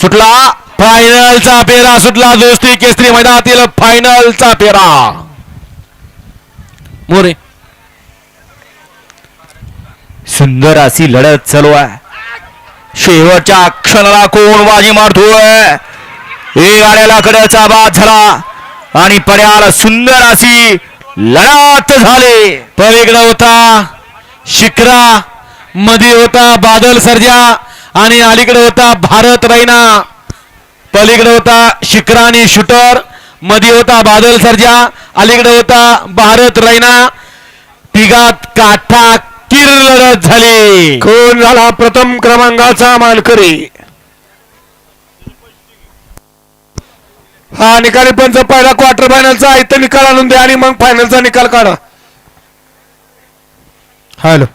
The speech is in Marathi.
सुटला. फायनलचा फेरा सुटला. दोस्ती केसरी मैदानातील फायनलचा पेरा मोरे. सुंदर अशी लढत चालू आहे. शेवटच्या क्षणाला कोण बाजी मारतोय? हे गाड्याला कड्याचा बाद झाला. आणि पर्याला सुंदर अशी लढत झाली. पलीकडे होता. शिखरा. मध्ये होता. बादल सर्जा. आणि अलीकडे होता भारत रैना. पलीकडे होता शिखरा आणि शूटर. मध्ये होता बादल सर्जा. अलीकडे होता भारत रैना. तिघात काठा किर लढत झाली. कोण झाला प्रथम क्रमांकाचा मानकरी? हा निकाली पंच पहिला क्वार्टर फायनलचा इथं निकाल आणून द्या आणि मग फायनलचा निकाल काढा. हॅलो.